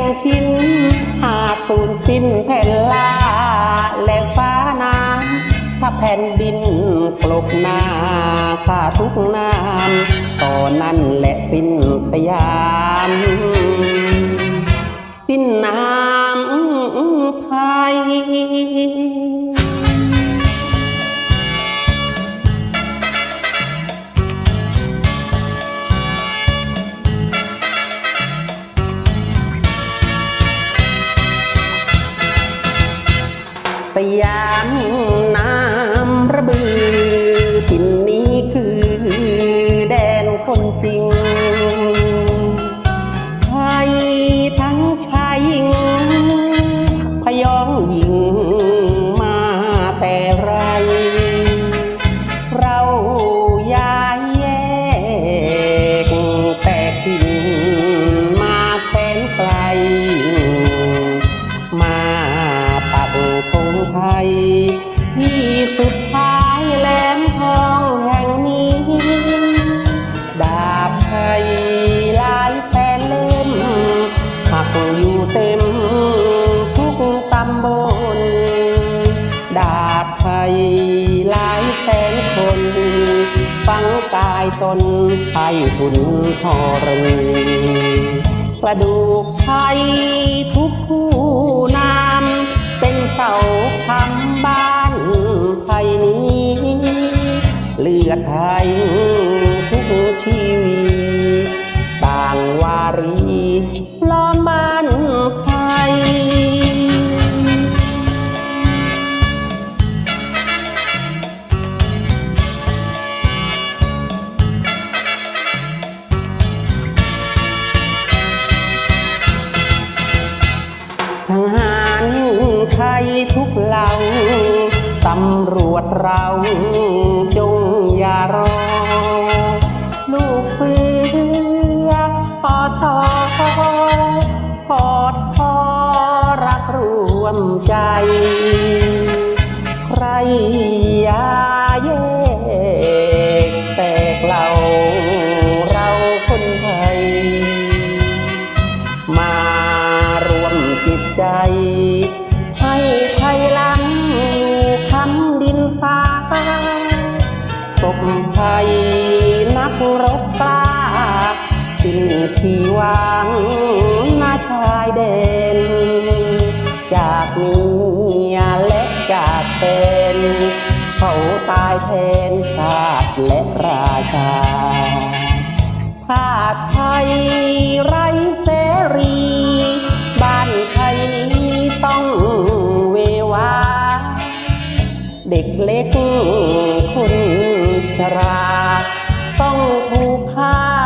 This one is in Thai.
งชิ้นหาตูนชิ้นแผ่นลาและฟ้าน้ำถ้าแผ่นดินปลุกนาข้าทุกน้ำต่อนั่นและสิ้นสยาม สิ้นนา ยามน สุดท้ายแหลมทองแห่งนี้ ดาบไทยลายแสนเล่มหักอยู่เต็มทุกตำบล ดาบไทยลายแสนคนฟังกายตนไทยทุนทรณีกระดูกไทยทุกคู่นา เสาคำบ้านไทยนี้ เลือดไทยทุกชีวีต่างวารี ไทยทุกเหล่าตำรวจเราจงอย่ารอ ลูกเสือปอทอพอดพอรักรวมใจ ใครอย่าแยกแตกเราเราคนไทย มารวมจิตใจ สิ้นที่วางหน้าชายแดนจากเมียและจากเป็นเขาตายแทนชาติและราชาชาติไทยไรเสรี บ้านไทยนี้ต้องเววา เด็กเล็กคนชรา ต้องถูกฆ่า